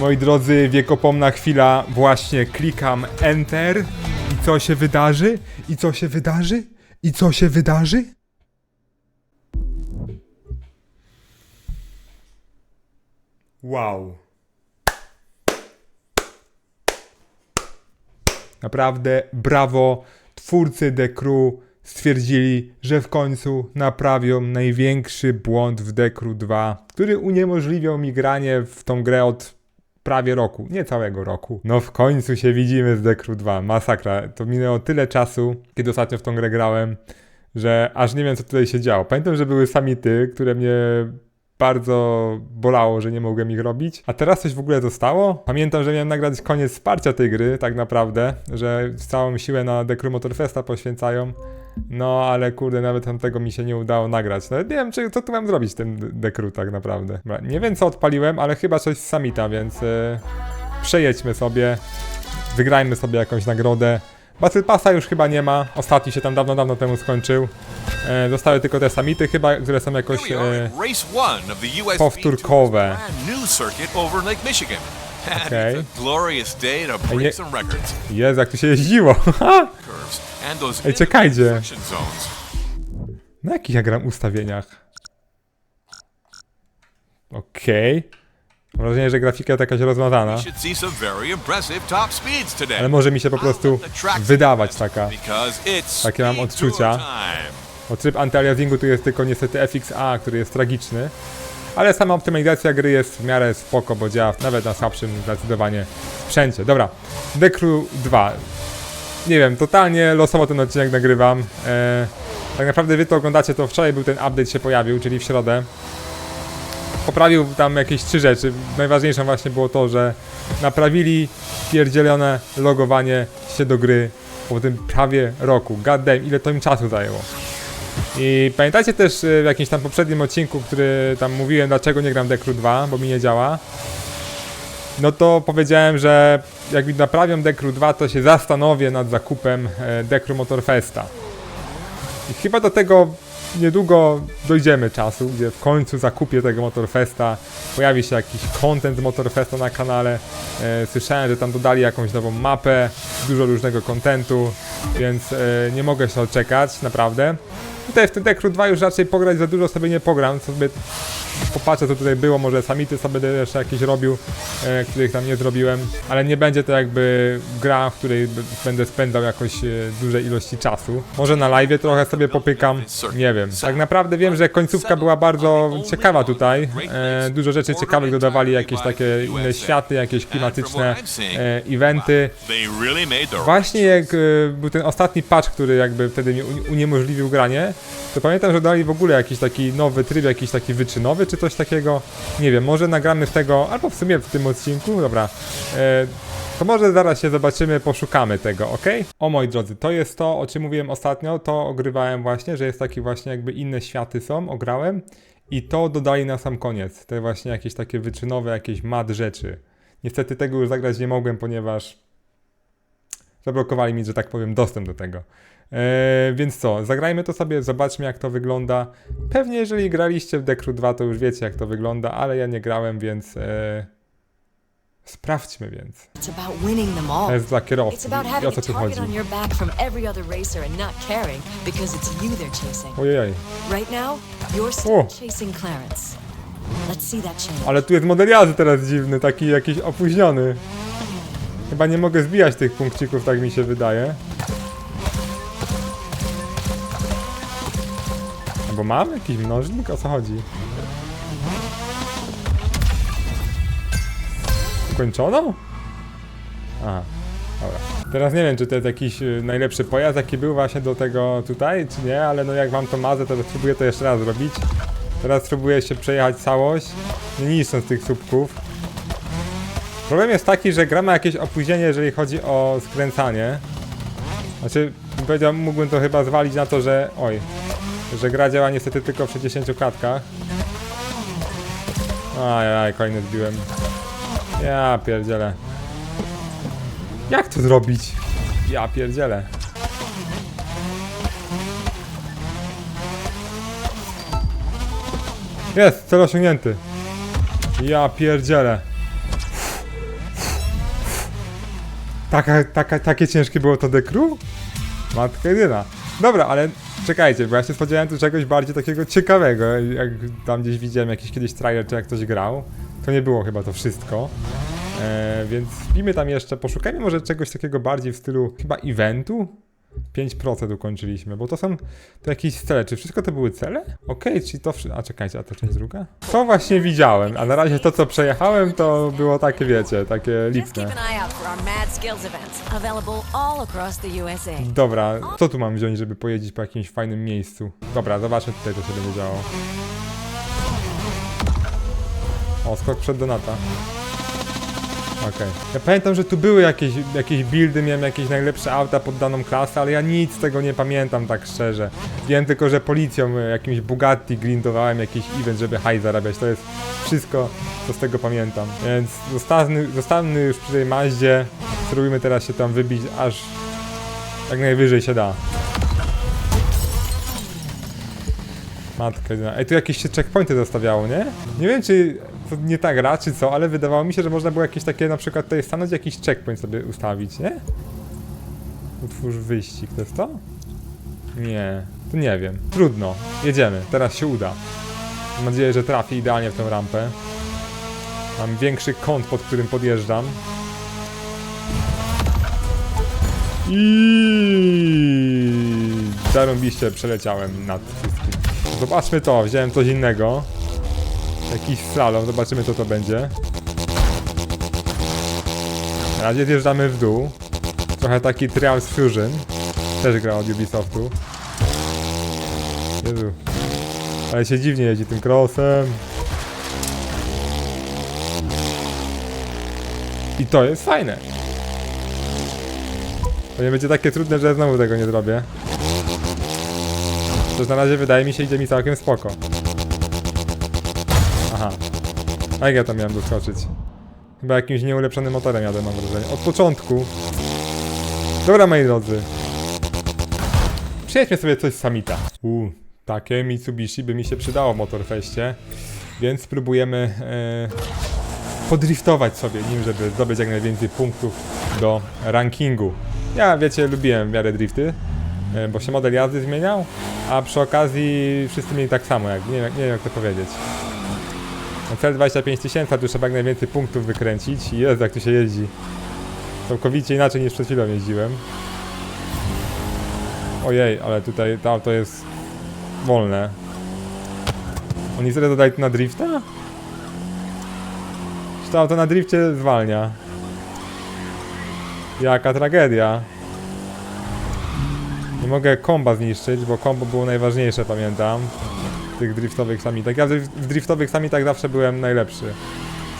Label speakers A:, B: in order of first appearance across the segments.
A: Moi drodzy, wiekopomna chwila, właśnie klikam Enter i co się wydarzy? I co się wydarzy? I co się wydarzy? Wow. Naprawdę brawo. Twórcy The Crew stwierdzili, że w końcu naprawią największy błąd w The Crew 2, który uniemożliwiał mi granie w tą grę od prawie roku, nie całego roku. No w końcu się widzimy z Crew 2. Masakra. To minęło tyle czasu, kiedy ostatnio w tą grę grałem, że aż nie wiem co tutaj się działo. Pamiętam, że były samity, które mnie bardzo bolało, że nie mogłem ich robić. A teraz coś w ogóle zostało? Pamiętam, że miałem nagrać koniec wsparcia tej gry, tak naprawdę, że całą siłę na Crew Motorfesta poświęcają. No, ale kurde, nawet tam tego mi się nie udało nagrać. Nawet nie wiem, czy, co tu mam zrobić w tym Crew tak naprawdę. Nie wiem, co odpaliłem, ale chyba coś z Samita, więc yy, przejedźmy sobie, wygrajmy sobie jakąś nagrodę. Battle Passa już chyba nie ma, ostatni się tam dawno, dawno temu skończył. E, zostały tylko te samity chyba, które są jakoś... E, powtórkowe.
B: And
A: Okay. Jezu, jak tu się jeździło! Ej, czekajcie. Na jakich ja gram ustawieniach? Okej. Mam wrażenie, że grafika jest jakaś rozmazana. Ale może mi się po prostu wydawać taka. Takie mam odczucia. Bo tryb antyaliasingu tu jest tylko niestety FXA, który jest tragiczny. Ale sama optymalizacja gry jest w miarę spoko, bo działa nawet na słabszym zdecydowanie sprzęcie. Dobra, The Crew 2. Nie wiem, totalnie losowo ten odcinek nagrywam. E, tak naprawdę wy to oglądacie, to wczoraj był ten update się pojawił, czyli w środę. Poprawił tam jakieś trzy rzeczy. Najważniejszą właśnie było to, że naprawili pierdzielone logowanie się do gry po tym prawie roku. God damn, ile to im czasu zajęło. I pamiętacie też y, w jakimś tam poprzednim odcinku, który tam mówiłem, dlaczego nie gram Decru 2, bo mi nie działa. No to powiedziałem, że jak naprawią Decru 2, to się zastanowię nad zakupem e, Decru Motorfesta. I chyba do tego niedługo dojdziemy czasu, gdzie w końcu zakupię tego Motorfesta. Pojawi się jakiś content Motorfesta na kanale. E, słyszałem, że tam dodali jakąś nową mapę, dużo różnego kontentu, więc e, nie mogę się doczekać, naprawdę. Tutaj w tym Decru 2 już raczej pograć za dużo sobie nie pogram, sobie popatrzę co tutaj było, może samity sobie będę jeszcze jakieś robił, e, których tam nie zrobiłem, ale nie będzie to jakby gra, w której będę spędzał jakoś e, duże ilości czasu. Może na live trochę sobie popykam, nie wiem. Tak naprawdę wiem, że końcówka była bardzo ciekawa tutaj, e, dużo rzeczy ciekawych dodawali, jakieś takie inne światy, jakieś klimatyczne e, eventy. Właśnie jak e, był ten ostatni patch, który jakby wtedy mi uni- uniemożliwił granie, to pamiętam, że dali w ogóle jakiś taki nowy tryb, jakiś taki wyczynowy, czy coś takiego. Nie wiem, może nagramy tego, albo w sumie w tym odcinku, dobra. E, to może zaraz się zobaczymy, poszukamy tego, ok? O moi drodzy, to jest to, o czym mówiłem ostatnio, to ogrywałem właśnie, że jest taki właśnie jakby inne światy są, ograłem. I to dodali na sam koniec, te właśnie jakieś takie wyczynowe, jakieś mad rzeczy. Niestety tego już zagrać nie mogłem, ponieważ zablokowali mi, że tak powiem, dostęp do tego. Eee, więc co, zagrajmy to sobie, zobaczmy jak to wygląda. Pewnie jeżeli graliście w Decru 2, to już wiecie jak to wygląda, ale ja nie grałem, więc eee, sprawdźmy więc. To jest dla kierowców. I o co tu chodzi? Ojej,
C: change.
A: ale tu jest modeliarzy teraz dziwny, taki jakiś opóźniony. Chyba nie mogę zbijać tych punkcików, tak mi się wydaje. Albo mam jakiś mnożnik? O co chodzi? Ukończono? Aha, dobra. Teraz nie wiem, czy to jest jakiś y, najlepszy pojazd, jaki był właśnie do tego tutaj, czy nie, ale no jak wam to mazę, to spróbuję to jeszcze raz zrobić. Teraz spróbuję się przejechać całość, nie niszcząc tych słupków. Problem jest taki, że gra ma jakieś opóźnienie, jeżeli chodzi o skręcanie. Znaczy, powiedział, mógłbym to chyba zwalić na to, że... Oj, że gra działa niestety tylko przy 10 klatkach. Ajaj, kolejny zbiłem. Ja pierdzielę. Jak to zrobić? Ja pierdzielę. Jest, cel osiągnięty. Ja pierdzielę. Taka, taka, takie ciężkie było to dekru? Matka jedyna. Dobra, ale czekajcie, bo ja się spodziewałem tu czegoś bardziej takiego ciekawego. Jak tam gdzieś widziałem jakiś kiedyś trailer, czy jak ktoś grał, to nie było chyba to wszystko. E, więc wbijmy tam jeszcze, poszukajmy może czegoś takiego bardziej w stylu chyba eventu. 5% ukończyliśmy, bo to są to jakieś cele. Czy wszystko to były cele? Okej, czyli to. wszy- A czekajcie, a to część druga? To właśnie widziałem, a na razie to co przejechałem to było takie, wiecie, takie lipne. Dobra, co tu mam wziąć, żeby pojeździć po jakimś fajnym miejscu? Dobra, zobaczmy tutaj, co się będzie działo. O, skok przed Donata. Okej. Ja pamiętam, że tu były jakieś, jakieś buildy, miałem jakieś najlepsze auta pod daną klasę, ale ja nic z tego nie pamiętam tak szczerze. Wiem tylko, że policją e, jakimś Bugatti grindowałem jakiś event, żeby hajs zarabiać. To jest wszystko, co z tego pamiętam. Więc zostanny, zostanny już przy tej Maździe. Spróbujmy teraz się tam wybić aż jak najwyżej się da. Matka jedyna. Ej, tu jakieś się checkpointy zostawiało, nie? Nie wiem, czy to nie tak gra, czy co, ale wydawało mi się, że można było jakieś takie, na przykład tutaj stanąć, jakiś checkpoint sobie ustawić, nie? Utwórz wyścig, to jest to? Nie, to nie wiem. Trudno. Jedziemy, teraz się uda. Mam nadzieję, że trafi idealnie w tę rampę. Mam większy kąt, pod którym podjeżdżam. I zarąbiście przeleciałem nad wszystkim. Zobaczmy to, wziąłem coś innego. Jakiś slalom, zobaczymy co to będzie. Na razie zjeżdżamy w dół. Trochę taki Trials Fusion. Też gra od Ubisoftu. Jezu. Ale się dziwnie jeździ tym crossem. I to jest fajne. To nie będzie takie trudne, że znowu tego nie zrobię. To na razie wydaje mi się idzie mi całkiem spoko. Aha. A jak ja tam miałem doskoczyć? Chyba jakimś nieulepszonym motorem jadę mam wrażenie. Od początku. Dobra moi drodzy. Przejedźmy sobie coś z Samita. Uuu, takie Mitsubishi by mi się przydało w Motorfeście. Więc spróbujemy e, podriftować sobie nim, żeby zdobyć jak najwięcej punktów do rankingu. Ja wiecie, lubiłem w miarę drifty, e, bo się model jazdy zmieniał, a przy okazji wszyscy mieli tak samo, jak, nie, nie wiem jak to powiedzieć. Cel 25 tysięcy, tu trzeba jak najwięcej punktów wykręcić i jest jak tu się jeździ. Całkowicie inaczej niż przed chwilą jeździłem. Ojej, ale tutaj to auto jest wolne. Oni sobie dodali na drifta? Czy to auto na drifcie zwalnia? Jaka tragedia. Nie mogę komba zniszczyć, bo kombo było najważniejsze, pamiętam. Tych driftowych samitach. Ja w driftowych samitach zawsze byłem najlepszy.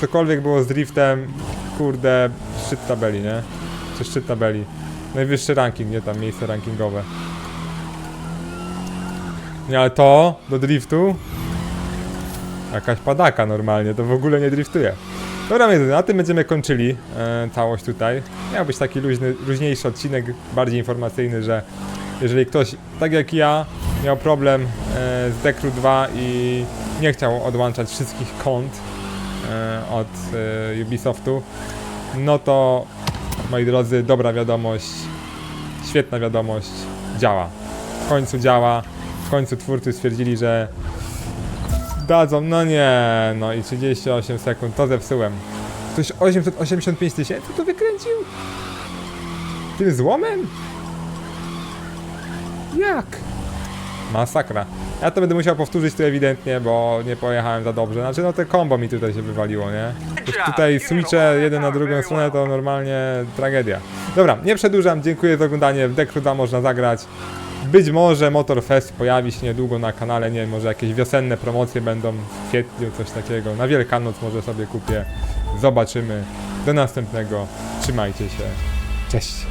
A: Cokolwiek było z driftem, kurde, szczyt tabeli, nie? Czy szczyt tabeli. Najwyższy ranking, nie tam miejsce rankingowe. Nie, ale to do driftu Jakaś padaka normalnie, to w ogóle nie driftuje. Dobra, na tym będziemy kończyli e, całość tutaj. Miał być taki luźny, luźniejszy odcinek, bardziej informacyjny, że jeżeli ktoś, tak jak ja, miał problem e, z Decru 2 i nie chciał odłączać wszystkich kont e, od e, Ubisoftu, no to, moi drodzy, dobra wiadomość, świetna wiadomość, działa. W końcu działa, w końcu twórcy stwierdzili, że Dadzą, no nie, no i 38 sekund, to zepsułem. Ktoś 885 tysięcy to wykręcił? Tym złomem? Jak? Masakra. Ja to będę musiał powtórzyć tu ewidentnie, bo nie pojechałem za dobrze. Znaczy no te combo mi tutaj się wywaliło, nie? Już tutaj switche jeden na drugą stronę to normalnie tragedia. Dobra, nie przedłużam, dziękuję za oglądanie. W Decru 2 można zagrać. Być może Motorfest pojawi się niedługo na kanale, nie wiem, może jakieś wiosenne promocje będą w kwietniu, coś takiego. Na Wielkanoc może sobie kupię. Zobaczymy. Do następnego. Trzymajcie się. Cześć.